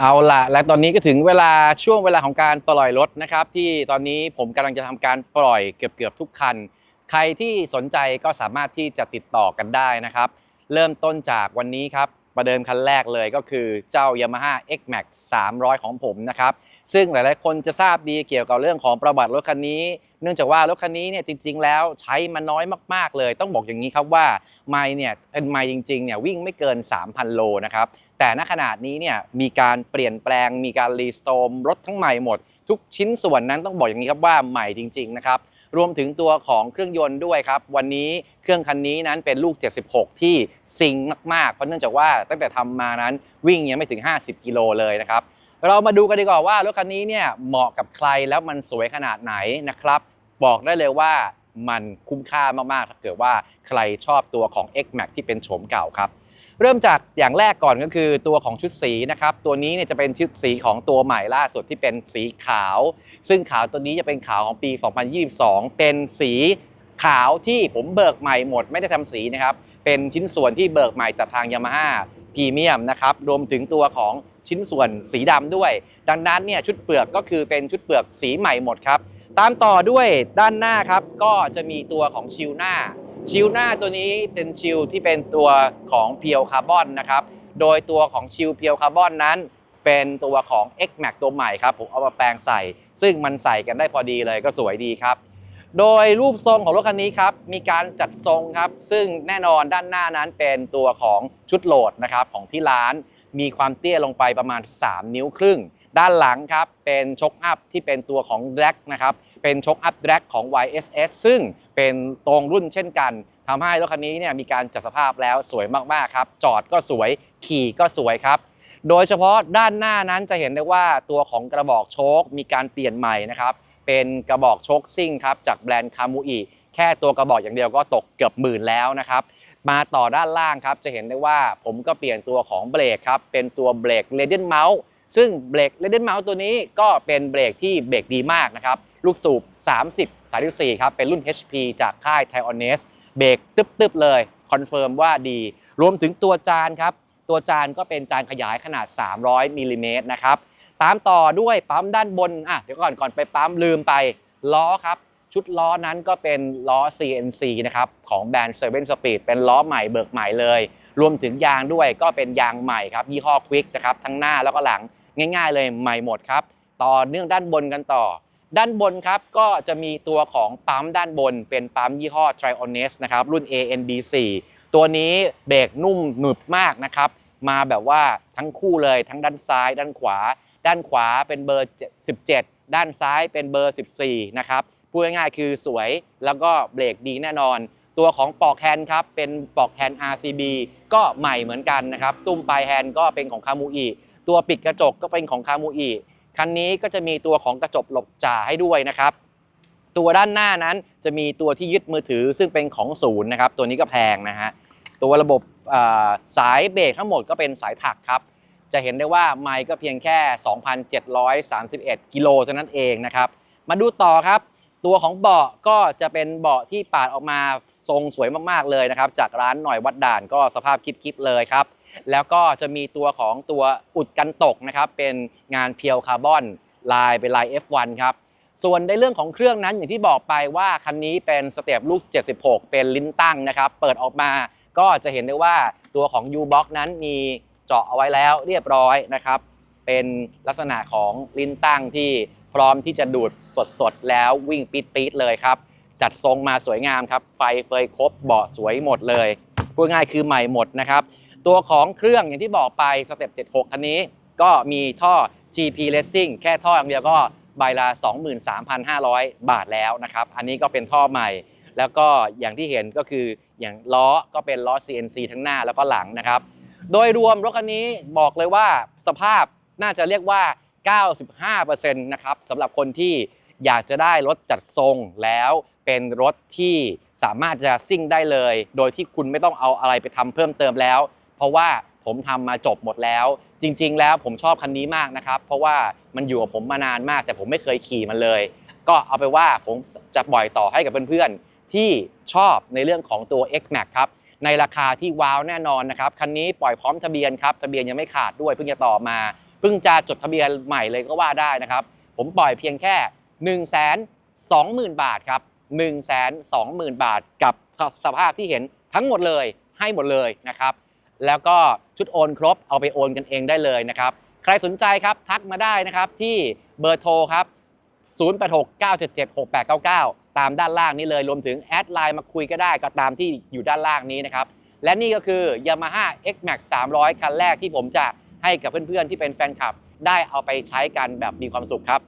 เอาละและตอนนี้ก็ถึงเวลาช่วงเวลาของการปล่อยรถนะครับ ที่ตอนนี้ผมกำลังจะทำการปล่อยเกือบเกือบทุกคัน ใครที่สนใจก็สามารถที่จะติดต่อกันได้นะครับ เริ่มต้นจากวันนี้ครับ ประเดิมคันแรกเลยก็คือเจ้า Yamaha X Max 300 ของผมนะครับ ซึ่งหลายๆ คนจะทราบดีเกี่ยวกับเรื่องของประวัติรถคันนี้ เนื่องจากว่ารถคันนี้เนี่ยจริง ๆ แล้วใช้มาน้อยมากๆเลย ต้องบอกอย่างนี้ครับว่าไมล์เนี่ยเป็นไมล์จริงๆเนี่ยวิ่งไม่เกิน 3,000 โลนะครับ แต่ณขนาดนี้เนี่ยมีการเปลี่ยนแปลง มีการรีสโตมรถทั้งใหม่หมด ทุกชิ้นส่วนนั้นต้องบอกอย่างนี้ครับว่าใหม่จริง ๆ นะครับ รวมถึงตัวของเครื่องยนต์ด้วยครับ วันนี้เครื่องคันนี้นั้นเป็นลูก 76 ที่ซิงมากๆ เพราะเนื่องจากว่าตั้งแต่ทำมานั้นวิ่งยังไม่ถึง 50 กิโลเลยนะครับ เรามาดูกันดีกว่าว่ารถคันนี้เนี่ยเหมาะกับใครแล้วมันสวยขนาดไหนนะครับ บอกได้เลยว่ามันคุ้มค่ามากๆ ถ้าเกิดว่าใครชอบตัวของ X Max ที่เป็นโฉมเก่าครับ เริ่มจากอย่างแรกก่อนก็คือตัวของชุดสีนะครับ ตัวนี้เนี่ยจะเป็นชุดสีของตัวใหม่ล่าสุดที่เป็นสีขาว ซึ่งขาวตัวนี้จะเป็นขาวของปี 2022 เป็นสีขาวที่ผมเบิกใหม่หมดไม่ได้ทำสีนะครับ เป็นชิ้นส่วนที่เบิกใหม่จากทาง Yamaha พรีเมียมนะครับ รวมถึงตัวของชิ้นส่วนสีดำด้วย ดังนั้นเนี่ยชุดเปลือกก็คือเป็นชุดเปลือกสีใหม่หมดครับ ตามต่อด้วยด้านหน้าครับ ก็จะมีตัวของชิลหน้าชิลหน้าตัวนี้เป็นชิลที่เป็นตัวของเพียวคาร์บอนนะครับ โดยตัวของชิลเพียวคาร์บอนนั้น เป็นตัวของ X Max ตัวใหม่ครับ ผมเอามาแปลงใส่ ซึ่งมันใส่กันได้พอดีเลยก็สวยดีครับ โดยรูปทรงของรถคันนี้ครับมีการจัดทรงครับซึ่งแน่นอนด้านหน้านั้นเป็นตัวของชุดโหลดนะครับของที่ร้านมีความเตี้ยลงไปประมาณ 3 นิ้วครึ่ง ด้านหลังครับเป็นช็อคอัพที่เป็นตัวของ d r a g นะครับเป็นช็อคอัพ d r a g ของ YSS ซึ่งเป็นตรงรุ่นเช่นกันทำให้รถคันนี้เนี่ยมีการจัดสภาพแล้วสวยมากๆครับจอดก็สวยขี่ก็สวยครับโดยเฉพาะด้านหน้านั้นจะเห็นได้ว่าตัวของกระบอกโชคมีการเปลี่ยนใหม่นะครับ เป็นกระบอกโชคซิ่งครับจากแบรนด์คามูอิแค่ตัวกระบอกอย่างเดียวก็ตกเกือบหมื่นแล้วนะครับมาต่อด้านล่างครับจะเห็นได้ว่าผมก็เปลี่ยนตัวของเบรกครับเป็นตัวเบรกเ a เดนเมาส์ซึ่งเบรกเ a เดนเมาส์ตัวนี้ก็เป็นเบรกที่เบรกดีมากนะครับลูกสูบ 30 34ครับเป็นรุ่น HP จากค่าย t i o n e s เบรกตึ๊บๆเลยคอนเฟิร์มว่าดี รวมถึงตัวจานครับตัวจานก็เป็นจานขยายขนาด 300มิลลิเมตรนะครับ ตามต่อด้วยปั๊มด้านบนอะเดี๋ยวก่อนก่อนไปปั๊มลืมไปล้อครับ ชุดล้อนั้นก็เป็นล้อ CNC นะครับของแบรนด์7 Speed เป็นล้อใหม่เบิกใหม่เลย รวมถึงยางด้วยก็เป็นยางใหม่ครับ ยี่ห้อ Quick นะครับทั้งหน้าแล้วก็หลังง่ายๆเลยใหม่หมดครับ ต่อเนื่องด้านบนกันต่อ ด้านบนครับก็จะมีตัวของปั๊มด้านบน เป็นปั๊มยี่ห้อ t r i o n e s นะครับรุ่น ANB4 ตัวนี้เบรกนุ่มหนึบมากนะครับมาแบบว่าทั้งคู่เลยทั้งด้านซ้ายด้านขวา ด้านขวาเป็นเบอร์ 17 ด้านซ้ายเป็นเบอร์ 14 นะครับพูดง่ายๆคือสวยแล้วก็เบรกดีแน่นอน ตัวของปลอกแฮนด์ครับเป็นปลอกแฮนด์ RCB ก็ใหม่เหมือนกันนะครับ ตุ้มปลายแฮนด์ก็เป็นของคามูอิตัวปิดกระจกก็เป็นของคามูอิคันนี้ก็จะมีตัวของกระจกหลบจ่าให้ด้วยนะครับ ตัวด้านหน้านั้นจะมีตัวที่ยึดมือถือซึ่งเป็นของศูนย์นะครับ ตัวนี้ก็แพงนะฮะตัวระบบสายเบรกทั้งหมดก็เป็นสายถักครับ จะเห็นได้ว่าไมล์ก็เพียงแค่ 2,731 กิโลเท่านั้นเองนะครับ มาดูต่อครับ ตัวของเบาะก็จะเป็นเบาะที่ปาดออกมาทรงสวยมากๆเลยนะครับ จากร้านหน่อยวัดด่านก็สภาพคลิปๆเลยครับ แล้วก็จะมีตัวของตัวอุดกันตกนะครับ เป็นงานเพียวคาร์บอนลายเป็นลาย F1 ครับส่วนในเรื่องของเครื่องนั้นอย่างที่บอกไปว่าคันนี้เป็นสเต็ปลูก 76 เป็นลิ้นตั้งนะครับ เปิดออกมาก็จะเห็นได้ว่าตัวของ U-Box นั้นมี เจาะเอาไว้แล้วเรียบร้อยนะครับ เป็นลักษณะของลิ้นตั้งที่พร้อมที่จะดูดสดๆ แล้ววิ่งปี๊ดๆเลยครับ จัดทรงมาสวยงามครับ ไฟเฟยครบเบาะสวยหมดเลยพูดง่ายคือใหม่หมดนะครับ ตัวของเครื่องอย่างที่บอกไปสเต็ป76 คันนี้ ก็มีท่อ GP Racing แค่ท่ออย่างเดียวก็ใบละ 23,500 บาทแล้วนะครับ อันนี้ก็เป็นท่อใหม่ แล้วก็อย่างที่เห็นก็คืออย่างล้อก็เป็นล้อ CNC ทั้งหน้าแล้วก็หลังนะครับ โดยรวมรถคันนี้บอกเลยว่าสภาพน่าจะเรียกว่า 95%นะครับสำหรับคนที่อยากจะได้รถจัดทรงแล้วเป็นรถที่สามารถจะซิ่งได้เลย โดยที่คุณไม่ต้องเอาอะไรไปทำเพิ่มเติมแล้ว เพราะว่าผมทำมาจบหมดแล้ว จริง ๆ แล้วผมชอบคันนี้มากนะครับ เพราะว่ามันอยู่กับผมมานานมาก แต่ผมไม่เคยขี่มันเลย ก็เอาไปว่าผมจะปล่อยต่อให้กับเพื่อนๆที่ชอบในเรื่องของตัว X Max ครับ ในราคาที่ว้าวแน่นอนนะครับคันนี้ปล่อยพร้อมทะเบียนครับทะเบียนยังไม่ขาดด้วยเพิ่งจะต่อมาเพิ่งจะจดทะเบียนใหม่เลยก็ว่าได้นะครับ ผมปล่อยเพียงแค่ 1 2 0 0 0 0 บาทครับ1 2 0 0 0 0 บาทกับสภาพที่เห็นทั้งหมดเลยให้หมดเลยนะครับ แล้วก็ชุดโอนครบเอาไปโอนกันเองได้เลยนะครับ ใครสนใจครับทักมาได้นะครับที่เบอร์โทรครับ 0869776899 ตามด้านล่างนี้เลย รวมถึงแอดไลน์มาคุยก็ได้ก็ตามที่อยู่ด้านล่างนี้นะครับ และนี่ก็คือ Yamaha X Max 300 คันแรกที่ผมจะให้กับเพื่อนๆ ที่เป็นแฟนคลับ ได้เอาไปใช้กันแบบมีความสุขครับ